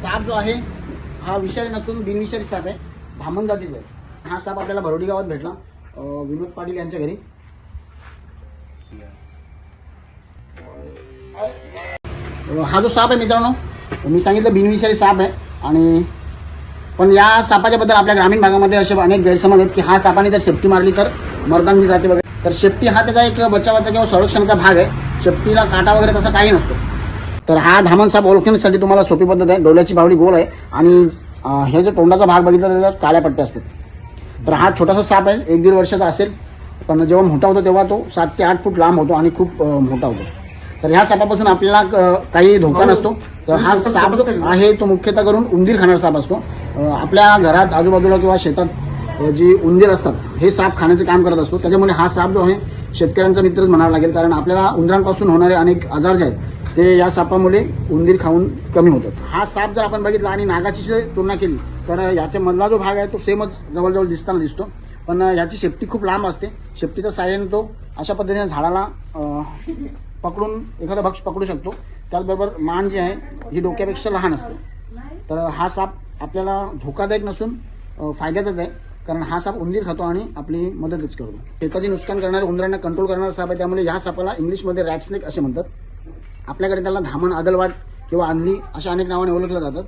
साप जो आहे हा विषारी नसून बिनविषारी साप आहे. धामण जातीचा आहे. हा साप आपल्याला भरोडी गावात भेटला. विनोद पाटील यांच्या घरी. हा जो साप आहे मित्रांनो मी सांगितलं बिनविषारी साप आहे. आणि पण या सापाच्या बद्दल आपल्या ग्रामीण भागामध्ये असे अनेक गैरसमज आहेत की हा सापाने जर शेपटी मारली तर मर्दांनी जाते वगैरे. तर शेपटी हा त्याचा एक बचावाचा किंवा संरक्षणाचा भाग आहे. शेपटीला काटा वगैरे तसा काही नसतो. तर हा धामण साप ओळखण्यासाठी तुम्हाला सोपी पद्धत आहे. डोल्याची बावडी गोल आहे. आणि हे जे तोंडाचा भाग बघितला त्याच्यावर काळ्या पट्ट्या असतात. तर हा छोटासा साप आहे. एक दीड वर्षाचा असेल. पण जेव्हा मोठा होतो तेव्हा तो सात ते आठ फूट लांब होतो आणि खूप मोठा होतो. तर ह्या सापापासून आपल्याला काही धोका नसतो. तर हा साप जो आहे तो मुख्यतः करून उंदीर खाणारा साप असतो. आपल्या घरात आजूबाजूला किंवा शेतात जी उंदीर असतात हे साप खाण्याचे काम करत असतो. त्याच्यामुळे हा साप जो आहे शेतकऱ्यांचा मित्रच म्हणावा लागेल. कारण आपल्याला उंदरांपासून होणारे अनेक आजार जे आहेत ते या सापामुळे उंदीर खाऊन कमी होतात. हा साप जर आपण बघितला आणि नागाची तुलना केली तर याच्या मधला जो भाग आहे तो सेमच जवळजवळ दिसताना दिसतो. पण याची शेपटी खूप लांब असते. शेपटीच्या साह्याने तो अशा पद्धतीने झाडाला पकडून एखादा भक्ष पकडू शकतो. त्याचबरोबर मान जी आहे ही डोक्यापेक्षा लहान असते. तर हा साप आपल्याला धोकादायक नसून फायद्याचाच आहे. कारण हा साप उंदीर खातो आणि आपली मदतच करतो. शेताची नुकसान करणाऱ्या उंदरांना कंट्रोल करणारा साप आहे. त्यामुळे या सापाला इंग्लिशमध्ये रॅट स्नेक असे म्हणतात. आपल्याकडे त्याला धामण आदलवाट किंवा अंधली अशा अनेक नावाने ओळखल्या जातात.